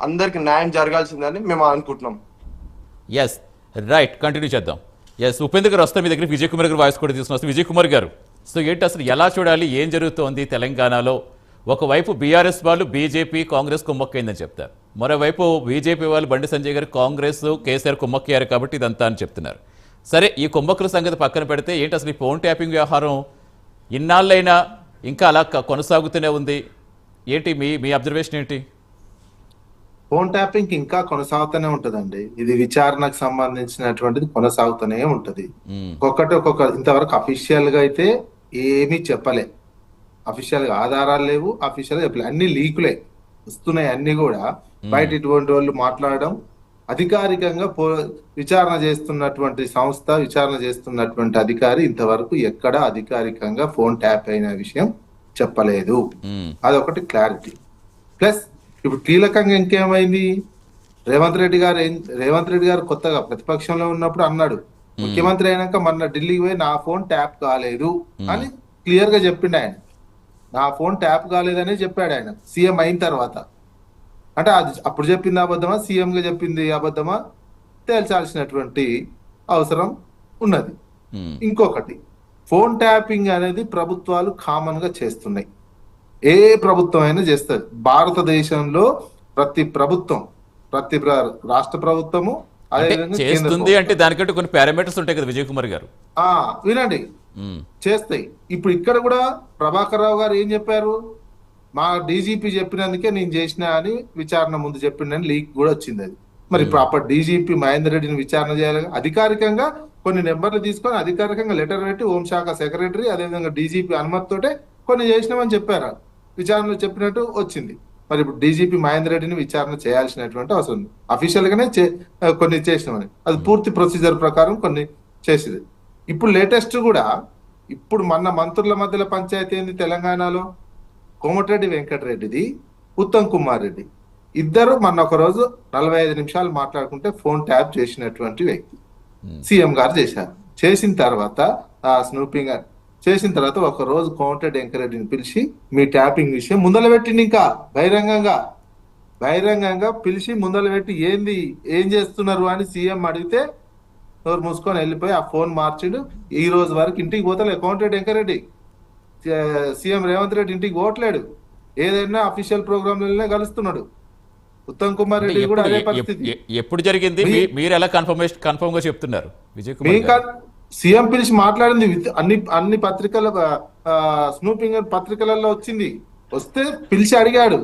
అందరికి న్యాయం జరగాల్సిందని మేము అనుకుంటున్నాం. ఎస్ రైట్ కంటిన్యూ చేద్దాం. ఎస్ ఉపేంద్ర గారు వస్తే మీ దగ్గర విజయ్ కుమార్ గారు వాయిస్ కూడా తీసుకుని వస్తే విజయ్ కుమార్ గారు సో ఏంటి అసలు ఎలా చూడాలి ఏం జరుగుతోంది తెలంగాణలో? ఒకవైపు బీఆర్ఎస్ వాళ్ళు బీజేపీ కాంగ్రెస్ కుమ్మక్కైందని చెప్తారు. మరోవైపు బీజేపీ వాళ్ళు బండి సంజయ్ గారు కాంగ్రెస్ కేసీఆర్ కుమ్మక్కయ్యారు కాబట్టి ఇదంతా అని చెప్తున్నారు. సరే ఈ కుమ్మక్కుల సంగతి పక్కన పెడితే ఏంటి అసలు ఈ ఫోన్ ట్యాపింగ్ వ్యవహారం? ఇన్నాళ్ళైనా ఇంకా అలా క- కొనసాగుతూనే ఉంది. ఏంటి మీ మీ అబ్జర్వేషన్ ఏంటి? ఫోన్ ట్యాపింగ్ ఇంకా కొనసాగుతూనే ఉంటదండి. ఇది విచారణకు సంబంధించినటువంటిది కొనసాగుతూనే ఉంటది. ఒక్కొక్కటి ఒక్కొక్క ఇంతవరకు అఫీషియల్గా అయితే ఏమీ చెప్పలే. అఫీషియల్గా ఆధారాలు లేవు అఫీషియల్గా చెప్పలే. అన్ని లీకులే. వస్తున్నాయి అన్ని కూడా. బయట ఇటువంటి వాళ్ళు మాట్లాడడం అధికారికంగా పో విచారణ చేస్తున్నటువంటి సంస్థ విచారణ చేస్తున్నటువంటి అధికారి ఇంతవరకు ఎక్కడ అధికారికంగా ఫోన్ ట్యాప్ అయిన విషయం చెప్పలేదు. అదొకటి క్లారిటీ. ప్లస్ ఇప్పుడు కీలకంగా ఇంకేమైంది? రేవంత్ రెడ్డి గారు రేవంత్ రెడ్డి గారు కొత్తగా ప్రతిపక్షంలో ఉన్నప్పుడు అన్నాడు ముఖ్యమంత్రి అయినాక మొన్న ఢిల్లీకి పోయి నా ఫోన్ ట్యాప్ కాలేదు అని క్లియర్గా చెప్పిండు ఆయన. నా ఫోన్ ట్యాప్ కాలేదని చెప్పాడు ఆయన సీఎం అయిన తర్వాత. అంటే అది అప్పుడు చెప్పింది అబద్ధమా? సీఎం గా చెప్పింది అబద్ధమా? తేల్చాల్సినటువంటి అవసరం ఉన్నది. ఇంకొకటి ఫోన్ ట్యాపింగ్ అనేది ప్రభుత్వాలు కామన్గా చేస్తున్నాయి. ఏ ప్రభుత్వం అయినా చేస్తుంది భారతదేశంలో ప్రతి ప్రభుత్వం ప్రతి ప్ర- రాష్ట్ర ప్రభుత్వము చేస్తుంది అంటే దానికంటే కొన్ని పారామీటర్స్ ఉంటాయి కదా విజయ్ కుమార్ గారు. ఆ, వినండి. చేస్తాయి. ఇప్పుడు ఇక్కడ కూడా ప్రభాకర్ రావు గారు ఏం చెప్పారు? మా డీజీపీ చెప్పినందుకే నేను చేసిన అని విచారణ ముందు చెప్పిండని లీక్ కూడా వచ్చింది అది. మరి ఇప్పుడు అప్పటి డీజీపీ మహేందర్ రెడ్డిని విచారణ చేయాలి. అధికారికంగా కొన్ని నెంబర్లు తీసుకొని అధికారికంగా లెటర్ పెట్టి హోంశాఖ సెక్రటరీ అదేవిధంగా డీజీపీ అనుమతితోటే కొన్ని చేసినామని చెప్పారు. విచారణలో చెప్పినట్టు వచ్చింది. మరి ఇప్పుడు డీజీపీ మహేందర్ రెడ్డిని విచారణ చేయాల్సినటువంటి అవసరం ఉంది. అఫీషియల్ గానే చే- కొన్ని చేసినామని అది పూర్తి ప్రొసీజర్ ప్రకారం కొన్ని చేసింది ఇప్పుడు లేటెస్ట్ కూడా ఇప్పుడు మొన్న మంత్రుల మధ్యలో పంచాయతీ ఏంది తెలంగాణలో? కోమటిరెడ్డి వెంకటరెడ్డిది ఉత్తమ్ కుమార్ రెడ్డి. ఇద్దరు మొన్న ఒక రోజు నలభై ఐదు నిమిషాలు మాట్లాడుకుంటే ఫోన్ ట్యాప్ చేసినటువంటి వ్యక్తి. సీఎం గారు చేశారు. చేసిన తర్వాత స్నూపింగ్ చేసిన తర్వాత ఒక రోజు కోమటిరెడ్డి వెంకటరెడ్డిని పిలిచి మీ ట్యాపింగ్ విషయం ముందల పెట్టింది ఇంకా. బహిరంగంగా. బహిరంగంగా పిలిచి ముందల పెట్టి ఏంది ఏం చేస్తున్నారు అని సీఎం అడిగితే నోరు మూసుకొని వెళ్ళిపోయి ఆ ఫోన్ మార్చిండు. ఈ రోజు వరకు ఇంటికి పోతలే కోమటిరెడ్డి వెంకరెడ్డి సీఎం రేవంత్ రెడ్డి ఇంటికి పోవట్లేడు. ఏదైనా అఫీషియల్ ప్రోగ్రామ్ కలుస్తున్నాడు. ఉత్తమ్ కుమార్ రెడ్డి కూడా అదే పరిస్థితి. ఎప్పుడు జరిగింది? మీరు ఎలా కన్ఫర్మేషన్ కన్ఫర్మ్గా చెప్తున్నారు? విజయ్ కుమార్? సీఎం పిలిచి మాట్లాడింది. అన్ని అన్ని పత్రికల స్నూపింగ్ పత్రికలలో వచ్చింది. వస్తే పిలిచి అడిగాడు.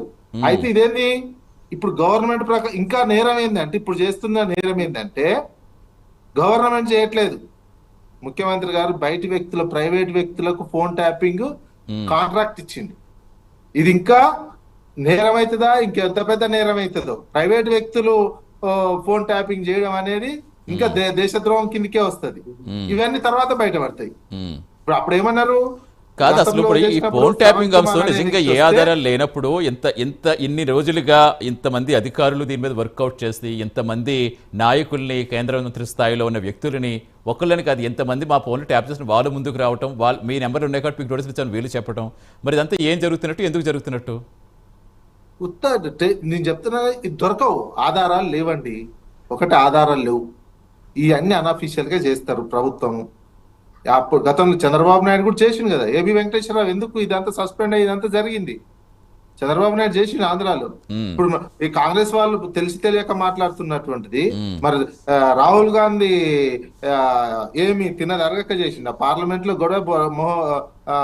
అయితే ఇదేంది? ఇప్పుడు గవర్నమెంట్ ప్రకారం ఇంకా నేరం ఏందంటే ఇప్పుడు చేస్తున్న నేరం ఏంటంటే గవర్నమెంట్ చేయట్లేదు. ముఖ్యమంత్రి గారు బయటి వ్యక్తుల ప్రైవేట్ వ్యక్తులకు ఫోన్ ట్యాపింగ్ కాంట్రాక్ట్ ఇచ్చింది ఇది ఇంకా నేరం అవుతుందా ఇంకెంత పెద్ద నేరం అవుతుందో ప్రైవేట్ వ్యక్తులు ఫోన్ ట్యాపింగ్ చేయడం అనేది ఇంకా దేశద్రోహం కిందకే వస్తది. ఇవన్నీ తర్వాత బయటపడతాయి. ఇప్పుడు అప్పుడు ఏమన్నారు? కాదు అసలు ఇప్పుడు ఈ ఫోన్ ట్యాపింగ్ అంశం నిజంగా ఏ ఆధారాలు లేనప్పుడు ఇంత ఇంత ఇన్ని రోజులుగా ఇంతమంది అధికారులు దీని మీద వర్కౌట్ చేసి ఇంతమంది నాయకుల్ని కేంద్ర మంత్రి స్థాయిలో ఉన్న వ్యక్తులని ఒకళ్ళని కాదు ఎంతమంది మా ఫోన్లు ట్యాప్ చేసిన వాళ్ళు ముందుకు రావటం వాళ్ళు మీ నెంబర్ ఉన్నాయి కాబట్టి మీకు నోటీస్ ఇచ్చాను వీళ్ళు చెప్పడం మరి ఇదంతా ఏం జరుగుతున్నట్టు ఎందుకు జరుగుతున్నట్టు? ఉత్త నేను చెప్తున్నా దొరకవు. ఆధారాలు లేవండి. ఒకటి ఆధారాలు లేవు. ఈ అన్ని అనఫీషియల్గా చేస్తారు ప్రభుత్వం అప్పుడు గతంలో చంద్రబాబు నాయుడు కూడా చేసిండు కదా ఏబి వెంకటేశ్వరరావు ఎందుకు ఇదంతా సస్పెండ్ అయ్యి ఇదంతా జరిగింది చంద్రబాబు నాయుడు చేసిండు ఆంధ్రాలో. ఇప్పుడు ఈ కాంగ్రెస్ వాళ్ళు తెలిసి తెలియక మాట్లాడుతున్నటువంటిది. మరి ఆ, రాహుల్ గాంధీ ఆ, ఏమి తిన్నది అరగక చేసిండు పార్లమెంట్లో గొడవ ఆ,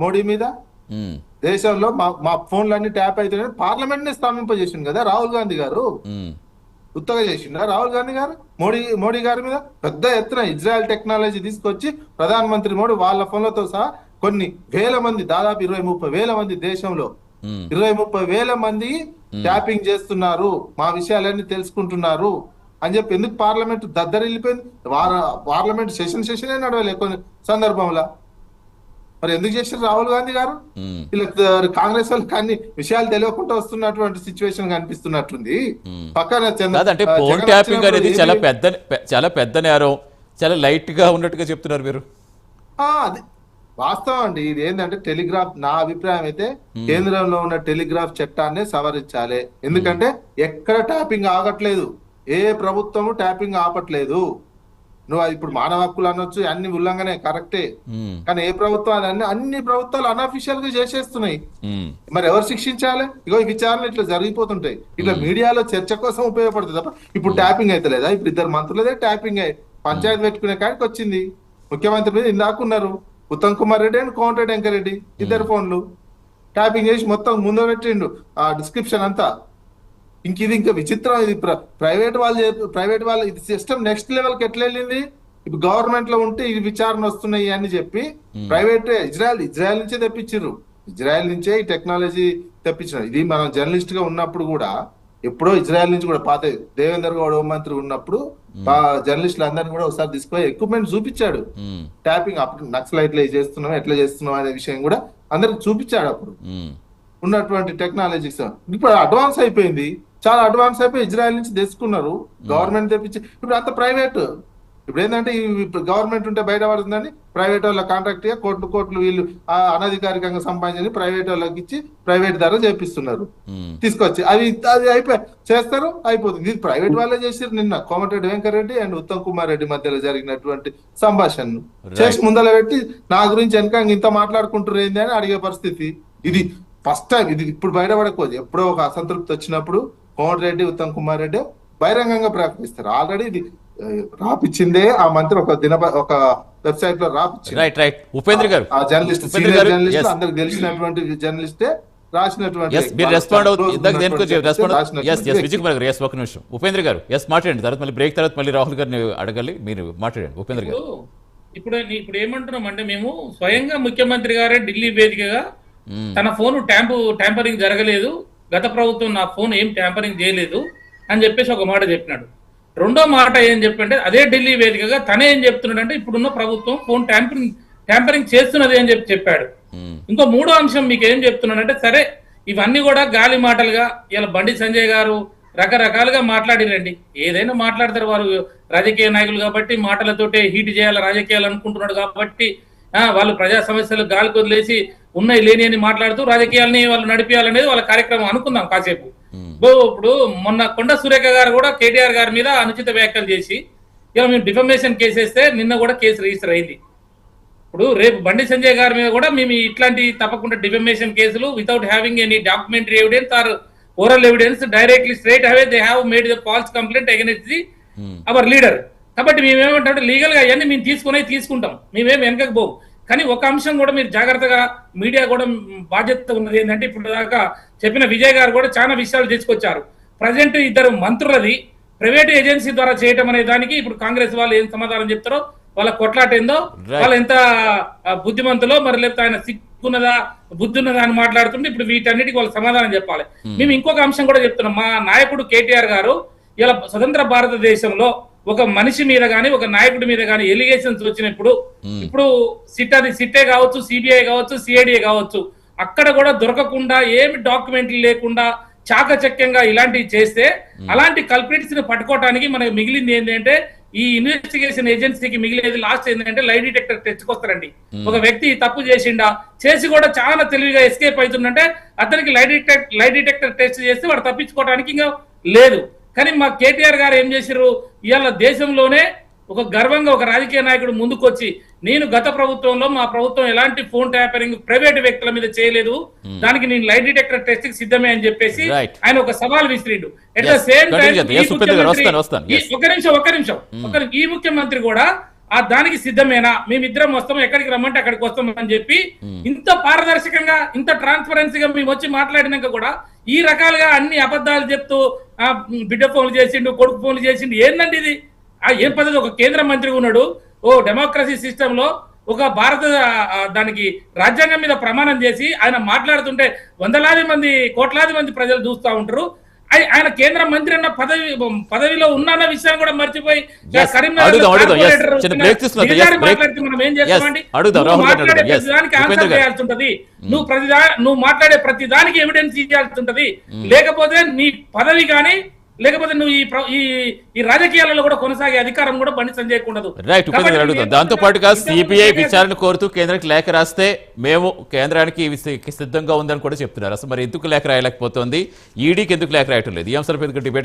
మోడీ మీద. దేశంలో మా మా ఫోన్లన్నీ ట్యాప్ అవుతున్నాయి పార్లమెంట్ని స్తంభింపజేసిండు కదా రాహుల్ గాంధీ గారు. ఉత్తగా చేసిండా? రాహుల్ గాంధీ గారు? మోడీ మోడీ గారి మీద పెద్ద ఎత్తున ఇజ్రాయెల్ టెక్నాలజీ తీసుకొచ్చి ప్రధాన మంత్రి మోడీ వాళ్ళ ఫోన్లతో సహా కొన్ని వేల మంది దాదాపు ఇరవై ముప్పై వేల మంది దేశంలో. ఇరవై ముప్పై వేల మంది ట్యాపింగ్ చేస్తున్నారు. మా విషయాలన్నీ తెలుసుకుంటున్నారు అని చెప్పి ఎందుకు పార్లమెంట్ దద్దరిల్లిపోయింది? వార పార్లమెంట్ సెషన్ సెషనే నడవలే కొన్ని సందర్భంలో. మరి ఎందుకు చేశారు రాహుల్ గాంధీ గారు. వీళ్ళకి కాంగ్రెస్ వాళ్ళకి అన్ని విషయాలు తెలియకుండా వస్తున్నటువంటి సిచ్యువేషన్ కనిపిస్తున్నట్టుంది పక్కన ఆ, ఫోన్ ట్యాపింగ్ అనేది చాలా పెద్ద చాలా పెద్ద నేరం. చాలా లైట్గా ఉన్నట్టుగా చెప్తున్నారు మీరు. ఆ, అది వాస్తవం అండి. ఇది ఏంటంటే టెలిగ్రాఫ్ నా అభిప్రాయం అయితే కేంద్రంలో ఉన్న టెలిగ్రాఫ్ చట్టాన్ని సవరించాలి. ఎందుకంటే ఎక్కడ ట్యాపింగ్ ఆగట్లేదు. ఏ ప్రభుత్వము ట్యాపింగ్ ఆపట్లేదు. నువ్వు ఇప్పుడు మానవ హక్కులు అనొచ్చు అన్ని ఉల్లంఘనే కరెక్టే. కానీ ఏ ప్రభుత్వాలు అన్ని అన్ని ప్రభుత్వాలు అనఫిషియల్గా చేసేస్తున్నాయి. మరి ఎవరు శిక్షించాలి? ఇగో ఈ విచారణ ఇట్లా జరిగిపోతుంటాయి. ఇట్లా మీడియాలో చర్చ కోసం ఉపయోగపడుతుంది తప్ప ఇప్పుడు ట్యాపింగ్ అయితే లేదా? ఇప్పుడు ఇద్దరు మంత్రులదే ట్యాపింగ్ అయ్యి పంచాయతీ పెట్టుకునే కాడికి వచ్చింది. ముఖ్యమంత్రి మీద ఇందాక ఉన్నారు. ఉత్తమ్ కుమార్ రెడ్డి అండ్ కోమటిరెడ్డి వెంకరెడ్డి. ఇద్దరు ఫోన్లు. ట్యాపింగ్ చేసి మొత్తం ముందు పెట్టిండు. ఆ డిస్క్రిప్షన్ అంతా. ఇంక ఇది ఇంకా విచిత్రం. ఇది ప్రైవేట్ వాళ్ళు ప్రైవేట్ వాళ్ళు ఇది సిస్టమ్ నెక్స్ట్ లెవెల్కి ఎట్లా వెళ్ళింది? ఇప్పుడు గవర్నమెంట్లో ఉంటే ఇది విచారణ వస్తున్నాయి అని చెప్పి ప్రైవేట్ ఇజ్రాయెల్ ఇజ్రాయెల్ నుంచే తెప్పించారు ఇజ్రాయెల్ నుంచే ఈ టెక్నాలజీ తెప్పించారు ఇది మనం జర్నలిస్ట్గా ఉన్నప్పుడు కూడా ఎప్పుడో ఇజ్రాయెల్ నుంచి కూడా పాత దేవేందర్ గౌడ్ హోంమంత్రి ఉన్నప్పుడు జర్నలిస్టులు అందరిని కూడా ఒకసారి తీసుకుపోయి ఎక్విప్మెంట్ చూపించాడు. ట్యాపింగ్ అప్పుడు నక్సలైట్లు చేస్తున్నాం ఎట్లా చేస్తున్నాం అనే విషయం కూడా అందరికి చూపించాడు అప్పుడు. ఉన్నటువంటి టెక్నాలజీస్ ఇప్పుడు అడ్వాన్స్ అయిపోయింది. చాలా అడ్వాన్స్ అయిపోయి ఇజ్రాయెల్ నుంచి తెచ్చుకున్నారు. గవర్నమెంట్ తెప్పించి ఇప్పుడు అంత ప్రైవేట్ ఇప్పుడు ఏంటంటే గవర్నమెంట్ ఉంటే బయట పడుతుందని ప్రైవేట్ వాళ్ళ కాంట్రాక్ట్గా కోట్లు కోట్లు వీళ్ళు ఆ అనధికారికంగా సంపాదించి ప్రైవేట్ వాళ్ళకి ఇచ్చి ప్రైవేట్ ధర చేపిస్తున్నారు. ఉమ్, తీసుకొచ్చి అది అది అయిపోయి చేస్తారు అయిపోతుంది. ఇది ప్రైవేట్ వాళ్ళే చేసారు నిన్న. కోమటిరెడ్డి వెంకరెడ్డి అండ్ ఉత్తమ్ కుమార్ రెడ్డి మధ్యలో జరిగినటువంటి సంభాషణను. చేసి ముందర పెట్టి నా గురించి వెనక ఇంత మాట్లాడుకుంటారు ఏంది అని అడిగే పరిస్థితి. ఇది ఫస్ట్ టైం ఇది ఇప్పుడు బయటపడకపోదు. ఎప్పుడో ఒక అసంతృప్తి వచ్చినప్పుడు కోమటిరెడ్డి ఉత్తమ్ కుమార్ రెడ్డి బహిరంగంగా ప్రకటిస్తారు. ఆల్రెడీ ఇది రాపిచ్చిందే ఆ మంత్రి ఒక దిన ఒక వెబ్సైట్లో రాపిచ్చింది. Right right. ఉపేంద్ర గారు. ఆ జర్నలిస్ట్ ఉపేంద్ర సీనియర్ గారు, జర్నలిస్ట్. అందరికి తెలిసినటువంటి జర్నలిస్టే రాసినటువంటి ఎస్ మీరు రెస్పాండ్ అవుతుంది close ఇందాక దేనికి ఉన్నటువంటి రెస్పాండ్ రాసినటువంటి ఎస్ ఎస్ వ్యక్తి. విజయ్ కుమార్ గారు ఎస్ ఒక నిమిషం. ఉపేంద్ర గారు ఎస్ మాట్లాడండి. తర్వాత మళ్ళీ బ్రేక్ తర్వాత మళ్ళీ రాహుల్ గారిని అడగాలి. మీరు మాట్లాడండి. ఉపేంద్ర గారు. ఇప్పుడు ఇప్పుడు ఏమంటున్నాం అంటే మేము స్వయంగా ముఖ్యమంత్రి గారే ఢిల్లీ వేదికగా. తన ఫోన్ ట్యాంపు ట్యాంపరింగ్ జరగలేదు. గత ప్రభుత్వం నా ఫోన్ ఏం ట్యాంపరింగ్ చేయలేదు అని చెప్పేసి ఒక మాట చెప్పినాడు. రెండో మాట ఏం చెప్పంటే అదే ఢిల్లీ వేదికగా తనే ఏం చెప్తున్నాడు అంటే ఇప్పుడున్న ప్రభుత్వం ఫోన్ ట్యాంపరింగ్ ట్యాంపరింగ్ చేస్తున్నది అని చెప్పి చెప్పాడు. ఇంకో మూడో అంశం మీకు ఏం చెప్తున్నానంటే సరే ఇవన్నీ కూడా గాలి మాటలుగా ఇలా బండి సంజయ్ గారు రకరకాలుగా మాట్లాడిరండి. ఏదైనా మాట్లాడతారు వారు రాజకీయ నాయకులు కాబట్టి మాటలతోటే హీట్ చేయాలి రాజకీయాలు అనుకుంటున్నాడు కాబట్టి వాళ్ళు ప్రజా సమస్యలు గాలికి వదిలేసి ఉన్నాయి లేని అని మాట్లాడుతూ రాజకీయాలని వాళ్ళు నడిపించాలనేది వాళ్ళ కార్యక్రమం అనుకుందాం కాసేపు. ఇప్పుడు మొన్న కొండ సురేఖ గారు కూడా కేటీఆర్ గారి మీద అనుచిత వ్యాఖ్యలు చేసి ఇలా మేము డిఫమేషన్ కేసు వేస్తే నిన్న కూడా కేసు రిజిస్టర్ అయింది. ఇప్పుడు రేపు బండి సంజయ్ గారి మీద కూడా మేము ఇట్లాంటి తప్పకుండా defamation cases without having any documentary evidence or oral evidence directly straight away they have made the false complaint against the. Our leader కాబట్టి మేమేమంటే లీగల్గా అవన్నీ మేము తీసుకునే తీసుకుంటాం. మేమేం వెనకకు పోవు. కానీ ఒక అంశం కూడా మీరు జాగ్రత్తగా మీడియా కూడా బాధ్యత ఉన్నది ఏంటంటే ఇప్పుడు దాకా చెప్పిన విజయ్ గారు కూడా చాలా విషయాలు తీసుకొచ్చారు. ప్రజెంట్ ఇద్దరు మంత్రులది. ప్రైవేట్ ఏజెన్సీ ద్వారా చేయటం అనే దానికి ఇప్పుడు కాంగ్రెస్ వాళ్ళు ఏం సమాధానం చెప్తారో వాళ్ళ కొట్లాట ఏందో. వాళ్ళు ఎంత బుద్ధిమంతులో మరి లేకపోతే ఆయన సిగ్గున్నదా బుద్ధి ఉన్నదా అని మాట్లాడుతుంటే ఇప్పుడు వీటన్నిటికి వాళ్ళు సమాధానం చెప్పాలి. మేము ఇంకొక అంశం కూడా చెప్తున్నాం. మా నాయకుడు కేటీఆర్ గారు ఇలా స్వతంత్ర భారతదేశంలో ఒక మనిషి మీద గాని ఒక నాయకుడి మీద గాని ఎలిగేషన్స్ వచ్చినప్పుడు ఇప్పుడు సిట్ అది సిట్టే కావచ్చు సిబిఐ కావచ్చు సిఐడిఏ కావచ్చు అక్కడ కూడా దొరకకుండా ఏమి డాక్యుమెంట్లు లేకుండా చాకచక్యంగా ఇలాంటివి చేస్తే అలాంటి కల్ప్రిట్స్ని పట్టుకోవడానికి మనకు మిగిలింది ఏంటంటే ఈ ఇన్వెస్టిగేషన్ ఏజెన్సీకి మిగిలేది లాస్ట్ ఏంటంటే లై డిటెక్టర్ తెచ్చుకొస్తారండి ఒక వ్యక్తి తప్పు చేసిండా చేసి కూడా చాలా తెలివిగా ఎస్కేప్ అవుతుందంటే అతనికి లై డిటెక్ట్ లై డిటెక్టర్ టెస్ట్ చేస్తే వాడు తప్పించుకోవడానికి ఇంకా లేదు. కానీ మా కేటీఆర్ గారు ఏం చేశారు ఇవాళ దేశంలోనే ఒక గర్వంగా ఒక రాజకీయ నాయకుడు ముందుకొచ్చి నేను గత ప్రభుత్వంలో మా ప్రభుత్వం ఎలాంటి ఫోన్ ట్యాపరింగ్ ప్రైవేట్ వ్యక్తుల మీద చేయలేదు. దానికి నేను లై డిటెక్టర్ టెస్ట్కి సిద్ధమే అని చెప్పేసి. ఆయన ఒక సవాల్ విసిరిండు. At the. Same time. ఒక నిమిషం ఒక నిమిషం ఒక నిమిషం. ఈ ముఖ్యమంత్రి కూడా ఆ దానికి సిద్ధమేనా? మేమిద్దరం వస్తాం ఎక్కడికి రమ్మంటే అక్కడికి వస్తాం అని చెప్పి ఇంత పారదర్శకంగా ఇంత ట్రాన్స్పరెన్సీగా మేము వచ్చి మాట్లాడినాక కూడా ఈ రకాలుగా అన్ని అబద్ధాలు చెప్తూ బిడ్డ ఫోన్లు చేసిండు కొడుకు ఫోన్లు చేసిండు ఏందండి ఇది? ఆ ఏం పద్ధతి? ఒక కేంద్ర మంత్రి ఉన్నాడు. ఓ డెమోక్రసీ సిస్టమ్లో ఒక భారత దానికి రాజ్యాంగం మీద ప్రమాణం చేసి ఆయన మాట్లాడుతుంటే వందలాది మంది కోట్లాది మంది ప్రజలు చూస్తూ ఉంటారు. ఆయన కేంద్ర మంత్రి అన్న పదవి పదవిలో ఉన్న విషయం కూడా మర్చిపోయి. నువ్వు. ప్రతి. చేయాల్సి ఉంటది నువ్వు ప్రతి దా- నువ్వు మాట్లాడే ప్రతి దానికి ఎవిడెన్స్ ఇవ్వాల్సి ఉంటది లేకపోతే నీ పదవి కానీ లేకపోతే నువ్వు ఈ ఈ ఈ రాజకీయాలలో కూడా కొనసాగే అధికారం కూడా బండి సంజయ్ ఉండదు రైట్ అడుగుతాం దాంతో పాటుగా సిబిఐ విచారణ కోరుతూ కేంద్రానికి లేఖ రాస్తే మేము కేంద్రానికి సిద్ధంగా ఉందని కూడా చెప్తున్నారు. అసలు మరి ఎందుకు లేఖ రాయలేకపోతుంది? ఈడీకి ఎందుకు లేఖ రాయటం లేదు? ఈ అంశాలపై డిబేట్